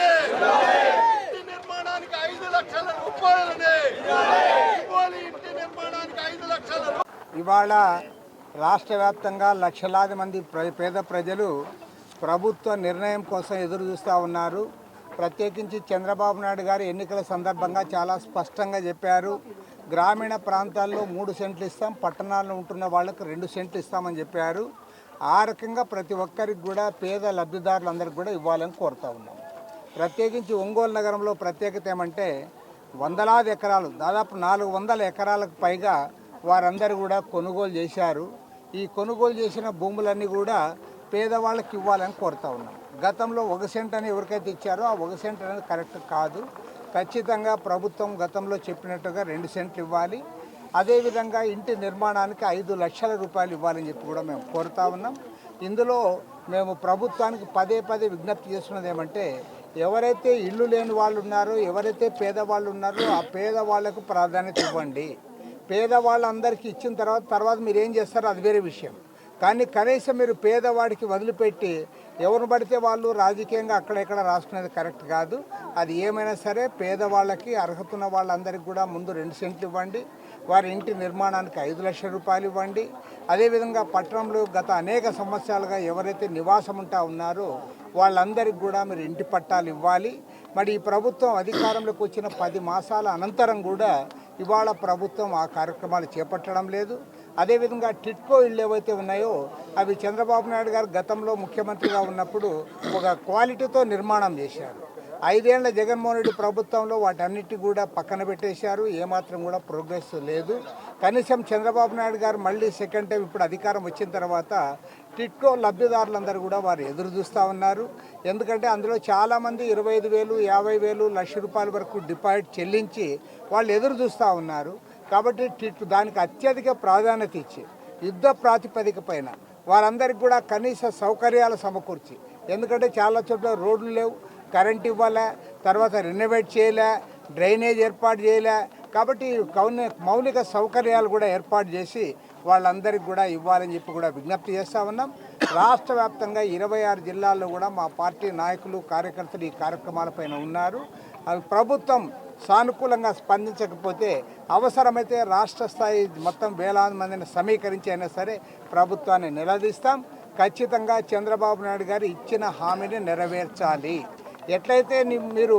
ఇంటి నిర్మాణానికి ఐదు లక్షల రూపాయలని. ఇవ్వాలి ఇంటి నిర్మాణానికి ఐదు లక్షల ఇవాళ రాష్ట్ర వ్యాప్తంగా లక్షలాది మంది ప్ర- పేద ప్రజలు ప్రభుత్వ నిర్ణయం కోసం ఎదురు చూస్తూ ఉన్నారు. ప్రత్యేకించి చంద్రబాబు నాయుడు గారు ఎన్నికల సందర్భంగా చాలా స్పష్టంగా చెప్పారు. గ్రామీణ ప్రాంతాల్లో మూడు సెంట్లు ఇస్తాం పట్టణాల్లో ఉంటున్న వాళ్ళకు రెండు సెంట్లు ఇస్తామని చెప్పారు. ఆ రకంగా ప్రతి ఒక్కరికి కూడా పేద లబ్ధిదారులందరికీ కూడా ఇవ్వాలని కోరుతా ఉన్నాం. ప్రత్యేకించి ఒంగోలు నగరంలో ప్రత్యేకత ఏమంటే వందలాది ఎకరాలు దాదాపు నాలుగు వందల ఎకరాలకు పైగా వారందరూ కూడా కొనుగోలు చేశారు. ఈ కొనుగోలు చేసిన భూములన్నీ కూడా పేదవాళ్ళకి ఇవ్వాలని కోరుతా ఉన్నాం. గతంలో ఒక సెంట్ అని ఎవరికైతే ఇచ్చారో ఆ ఒక సెంట్ అనేది కరెక్ట్ కాదు. ఖచ్చితంగా ప్రభుత్వం గతంలో చెప్పినట్టుగా రెండు సెంట్లు ఇవ్వాలి. అదేవిధంగా ఇంటి నిర్మాణానికి ఐదు లక్షల రూపాయలు ఇవ్వాలని చెప్పి కూడా మేము కోరుతా ఉన్నాం. ఇందులో మేము ప్రభుత్వానికి పదే పదే విజ్ఞప్తి చేస్తున్నది ఏమంటే ఎవరైతే ఇల్లు లేని వాళ్ళు ఉన్నారో ఎవరైతే పేదవాళ్ళు ఉన్నారో ఆ పేదవాళ్ళకు ప్రాధాన్యత ఇవ్వండి. పేదవాళ్ళందరికీ ఇచ్చిన తర్వాత తర్వాత మీరు ఏం చేస్తారో అది వేరే విషయం. కానీ కనీసం మీరు పేదవాడికి వదిలిపెట్టి ఎవరు పడితే వాళ్ళు రాజకీయంగా అక్కడెక్కడ రాసుకునేది కరెక్ట్ కాదు. అది ఏమైనా సరే పేదవాళ్ళకి అర్హత ఉన్న వాళ్ళందరికీ కూడా ముందు రెండు సెంట్లు ఇవ్వండి. వారి ఇంటి నిర్మాణానికి ఐదు లక్షల రూపాయలు ఇవ్వండి. అదేవిధంగా పట్టణంలో గత అనేక సంవత్సరాలుగా ఎవరైతే నివాసం ఉంటా ఉన్నారో వాళ్ళందరికీ కూడా మీరు ఇంటి పట్టాలు ఇవ్వాలి. మరి ఈ ప్రభుత్వం అధికారంలోకి వచ్చిన పది మాసాల అనంతరం కూడా ఇవాళ ప్రభుత్వం ఆ కార్యక్రమాలు చేపట్టడం లేదు. అదేవిధంగా టిట్కో ఇళ్ళు ఏవైతే ఉన్నాయో అవి చంద్రబాబు నాయుడు గారు గతంలో ముఖ్యమంత్రిగా ఉన్నప్పుడు ఒక క్వాలిటీతో నిర్మాణం చేశారు. ఐదేళ్ళ జగన్మోహన్ రెడ్డి ప్రభుత్వంలో వాటన్నిటి కూడా పక్కన పెట్టేశారు. ఏమాత్రం కూడా ప్రోగ్రెస్ లేదు. కనీసం చంద్రబాబు నాయుడు గారు మళ్ళీ సెకండ్ టైం ఇప్పుడు అధికారం వచ్చిన తర్వాత టిట్కో లబ్ధిదారులందరూ కూడా వారు ఎదురు చూస్తూ ఉన్నారు. ఎందుకంటే అందులో చాలామంది ఇరవై ఐదు వేలు యాభై వేలు లక్ష రూపాయల వరకు డిపాజిట్ చెల్లించి వాళ్ళు ఎదురు చూస్తూ ఉన్నారు. కాబట్టి టిట్ దానికి అత్యధిక ప్రాధాన్యత ఇచ్చి యుద్ధ ప్రాతిపదిక పైన వారందరికి కూడా కనీస సౌకర్యాలు సమకూర్చి ఎందుకంటే చాలా చోట్ల రోడ్లు లేవు. కరెంట్ ఇవ్వాలా తర్వాత రెనోవేట్ చేయలే డ్రైనేజ్ ఏర్పాటు చేయలే? కాబట్టి కౌన మౌలిక సౌకర్యాలు కూడా ఏర్పాటు చేసి వాళ్ళందరికీ కూడా ఇవ్వాలని చెప్పి కూడా విజ్ఞప్తి చేస్తూ ఉన్నాం. రాష్ట్ర వ్యాప్తంగా ఇరవై ఆరు జిల్లాల్లో కూడా మా పార్టీ నాయకులు కార్యకర్తలు ఈ కార్యక్రమాలపైన ఉన్నారు. అవి ప్రభుత్వం సానుకూలంగా స్పందించకపోతే అవసరమైతే రాష్ట్ర స్థాయి మొత్తం వేలాది మందిని సమీకరించి అయినా సరే ప్రభుత్వాన్ని నిలదీస్తాం. ఖచ్చితంగా చంద్రబాబు నాయుడు గారు ఇచ్చిన హామీని నెరవేర్చాలి. ఎట్లయితే మీరు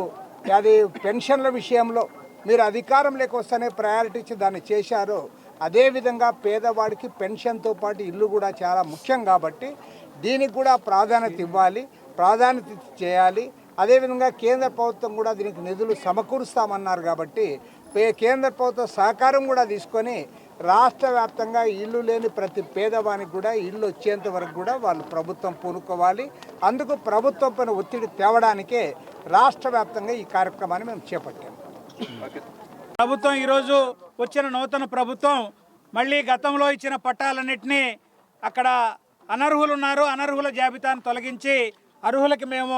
అది పెన్షన్ల విషయంలో మీరు అధికారంలోకి వస్తేనే ప్రయారిటీ ఇచ్చి దాన్ని చేశారో అదేవిధంగా పేదవాడికి పెన్షన్తో పాటు ఇల్లు కూడా చాలా ముఖ్యం కాబట్టి దీనికి కూడా ప్రాధాన్యత ఇవ్వాలి ప్రాధాన్యత చేయాలి. అదేవిధంగా కేంద్ర ప్రభుత్వం కూడా దీనికి నిధులు సమకూరుస్తామన్నారు కాబట్టి పే- కేంద్ర ప్రభుత్వ సహకారం కూడా తీసుకొని రాష్ట్ర వ్యాప్తంగా ఇల్లు లేని ప్రతి పేదవానికి కూడా ఇల్లు వచ్చేంత వరకు కూడా వాళ్ళు ప్రభుత్వం పూనుకోవాలి. అందుకు ప్రభుత్వం పైన ఒత్తిడి తేవడానికే రాష్ట్ర వ్యాప్తంగా ఈ కార్యక్రమాన్ని మేము చేపట్టాము ప్రభుత్వం ఈరోజు వచ్చిన నూతన ప్రభుత్వం మళ్ళీ గతంలో ఇచ్చిన పట్టాలన్నింటినీ అక్కడ అనర్హులు ఉన్నారు అనర్హుల జాబితాను తొలగించి అర్హులకి మేము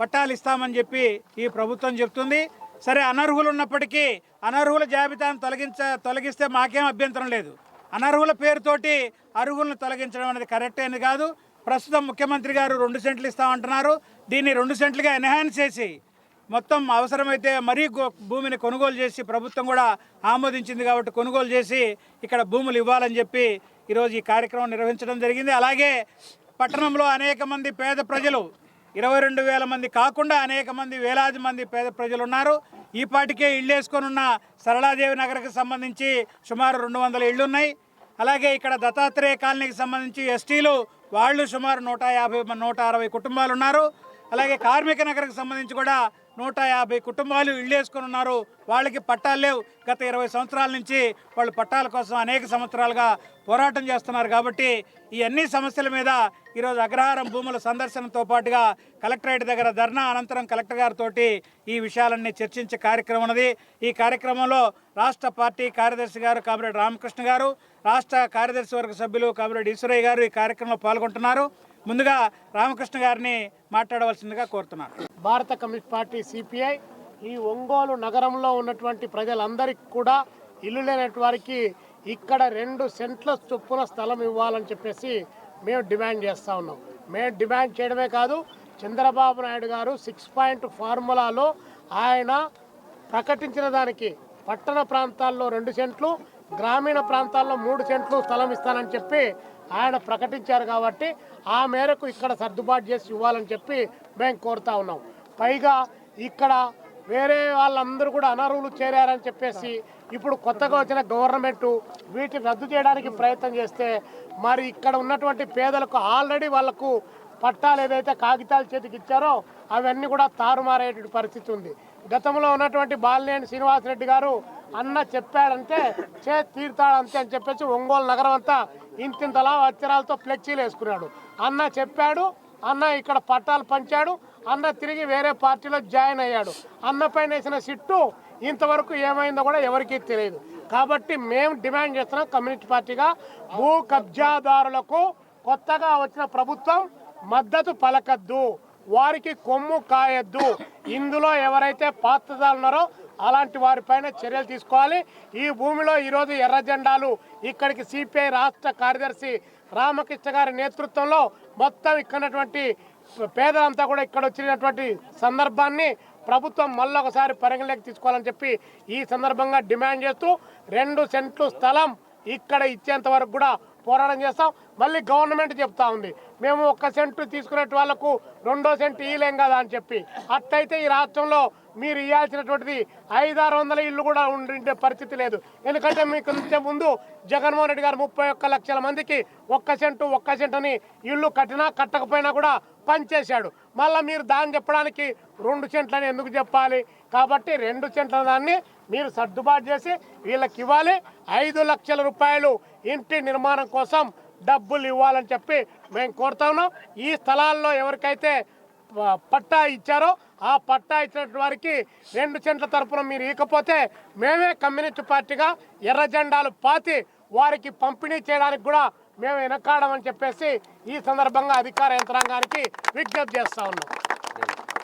పట్టాలు ఇస్తామని చెప్పి ఈ ప్రభుత్వం చెప్తుంది. సరే అనర్హులు ఉన్నప్పటికీ అనర్హుల జాబితాను తొలగించ తొలగిస్తే మాకేం అభ్యంతరం లేదు. అనర్హుల పేరుతోటి అర్హులను తొలగించడం అనేది కరెక్ట్ అని కాదు. ప్రస్తుతం ముఖ్యమంత్రి గారు రెండు సెంట్లు ఇస్తామంటున్నారు. దీన్ని రెండు సెంట్లుగా ఎన్హాన్స్ చేసి మొత్తం అవసరమైతే మరీ భూమిని కొనుగోలు చేసి ప్రభుత్వం కూడా ఆమోదించింది కాబట్టి కొనుగోలు చేసి ఇక్కడ భూములు ఇవ్వాలని చెప్పి ఈరోజు ఈ కార్యక్రమం నిర్వహించడం జరిగింది. అలాగే పట్టణంలో అనేక మంది పేద ప్రజలు ఇరవై రెండు వేల మంది కాకుండా అనేక మంది వేలాది మంది పేద ప్రజలు ఉన్నారు ఈ పాటికే ఇళ్ళు వేసుకొని ఉన్న సరళాదేవి నగర్కి సంబంధించి సుమారు రెండు వందల ఇళ్ళు ఉన్నాయి అలాగే ఇక్కడ దత్తాత్రేయ కాలనీకి సంబంధించి ఎస్టీలు వాళ్ళు సుమారు నూట యాభై నూట అరవై కుటుంబాలు ఉన్నారు అలాగే కార్మిక నగర్కి సంబంధించి కూడా నూట యాభై కుటుంబాలు ఇళ్ళు ఉన్నారు. వాళ్ళకి పట్టాలు లేవు. గత ఇరవై సంవత్సరాల నుంచి వాళ్ళు పట్టాల కోసం అనేక సంవత్సరాలుగా పోరాటం చేస్తున్నారు కాబట్టి ఈ అన్ని సమస్యల మీద ఈరోజు అగ్రహారం భూముల సందర్శనతో పాటుగా కలెక్టరేట్ దగ్గర ధర్నా అనంతరం కలెక్టర్ గారితో ఈ విషయాలన్నీ చర్చించే కార్యక్రమం ఉన్నది. ఈ కార్యక్రమంలో రాష్ట్ర పార్టీ కార్యదర్శి గారు కామిరెడ్డి రామకృష్ణ గారు రాష్ట్ర కార్యదర్శి వర్గ సభ్యులు కామిరెడ్డి ఈశ్వరయ్య గారు ఈ కార్యక్రమంలో పాల్గొంటున్నారు. ముందుగా రామకృష్ణ గారిని మాట్లాడవలసిందిగా కోరుతున్నాను. భారత కమ్యూనిస్ట్ పార్టీ సిపిఐ ఈ ఒంగోలు నగరంలో ఉన్నటువంటి ప్రజలందరికీ కూడా ఇల్లు లేనటువంటి వారికి ఇక్కడ రెండు సెంట్ల చొప్పున స్థలం ఇవ్వాలని చెప్పేసి మేము డిమాండ్ చేస్తూ ఉన్నాం. మేము డిమాండ్ చేయడమే కాదు చంద్రబాబు నాయుడు గారు సిక్స్ పాయింట్ ఫార్ములాలో ఆయన ప్రకటించిన దానికి పట్టణ ప్రాంతాల్లో రెండు సెంట్లు గ్రామీణ ప్రాంతాల్లో మూడు సెంట్లు స్థలం ఇస్తానని చెప్పి ఆయన ప్రకటించారు కాబట్టి ఆ మేరకు ఇక్కడ సర్దుబాటు చేసి ఇవ్వాలని చెప్పి మేము కోరుతా ఉన్నాం. పైగా ఇక్కడ వేరే వాళ్ళందరూ కూడా అనర్హులు చేరారని చెప్పేసి ఇప్పుడు కొత్తగా వచ్చిన గవర్నమెంట్ వీటిని రద్దు చేయడానికి ప్రయత్నం చేస్తే మరి ఇక్కడ ఉన్నటువంటి పేదలకు ఆల్రెడీ వాళ్ళకు పట్టాలు ఏదైతే కాగితాలు చేతికి ఇచ్చారో అవన్నీ కూడా తారుమారేటువంటి పరిస్థితి ఉంది. గతంలో ఉన్నటువంటి బాలినేని శ్రీనివాసరెడ్డి గారు అన్న చెప్పాడంటే చే తీరుతాడంతే అని చెప్పేసి ఒంగోలు నగరం అంతా ఇంతింతలా అచ్చరాలతో ఫ్లెక్సీలు వేసుకున్నాడు. అన్న చెప్పాడు అన్న ఇక్కడ పట్టాలు పంచాడు అన్న తిరిగి వేరే పార్టీలో జాయిన్ అయ్యాడు. అన్న పైన వేసిన సిట్టు ఇంతవరకు ఏమైందో కూడా ఎవరికీ తెలియదు. కాబట్టి మేము డిమాండ్ చేస్తున్నాం కమ్యూనిస్ట్ పార్టీగా భూ కబ్జాదారులకు కొత్తగా వచ్చిన ప్రభుత్వం మద్దతు పలకద్దు. వారికి కొమ్ము కాయద్దు. ఇందులో ఎవరైతే పాత్రదారులు ఉన్నారో అలాంటి వారిపైన చర్యలు తీసుకోవాలి. ఈ భూమిలో ఈరోజు ఎర్ర జెండాలు ఇక్కడికి సిపిఐ రాష్ట్ర కార్యదర్శి రామకృష్ణ గారి నేతృత్వంలో మొత్తం ఇక్కడటువంటి పేదలంతా కూడా ఇక్కడ వచ్చినటువంటి సందర్భాన్ని ప్రభుత్వం మళ్ళొకసారి పరిగణలోకి తీసుకోవాలని చెప్పి ఈ సందర్భంగా డిమాండ్ చేస్తూ రెండు సెంట్లు స్థలం ఇక్కడ ఇచ్చేంత వరకు కూడా పోరాటం చేస్తాం. మళ్ళీ గవర్నమెంట్ చెప్తా ఉంది. మేము ఒక్క సెంటు తీసుకునే వాళ్ళకు రెండో సెంటు ఇవ్వలేం కదా అని చెప్పి. అట్టయితే ఈ రాష్ట్రంలో మీరు ఇవ్వాల్సినటువంటిది ఐదారు వందల ఇల్లు కూడా ఉండే పరిస్థితి లేదు. ఎందుకంటే మీకు ముందు జగన్మోహన్ రెడ్డి గారు ముప్పై ఒక్క లక్షల మందికి ఒక్క సెంటు ఒక్క సెంటు అని ఇల్లు కట్టినా కట్టకపోయినా కూడా పనిచేశాడు మళ్ళీ మీరు దాన్ని చెప్పడానికి రెండు సెంట్లని ఎందుకు చెప్పాలి? కాబట్టి రెండు సెంట్ల దాన్ని మీరు సర్దుబాటు చేసి వీళ్ళకి ఇవ్వాలి. ఐదు లక్షల రూపాయలు ఇంటి నిర్మాణం కోసం డబ్బులు ఇవ్వాలని చెప్పి మేము కోరుతా ఉన్నాం. ఈ స్థలాల్లో ఎవరికైతే పట్టా ఇచ్చారో ఆ పట్టా ఇచ్చినటువంటి వారికి రెండు సెంట్ల తరపున మీరు ఇకపోతే మేమే కమ్యూనిస్ట్ పార్టీగా ఎర్ర జెండాలు పాతి వారికి పంపిణీ చేయడానికి కూడా మేము వెనకాడమని చెప్పేసి ఈ సందర్భంగా అధికార యంత్రాంగానికి విజ్ఞప్తి చేస్తా ఉన్నాం.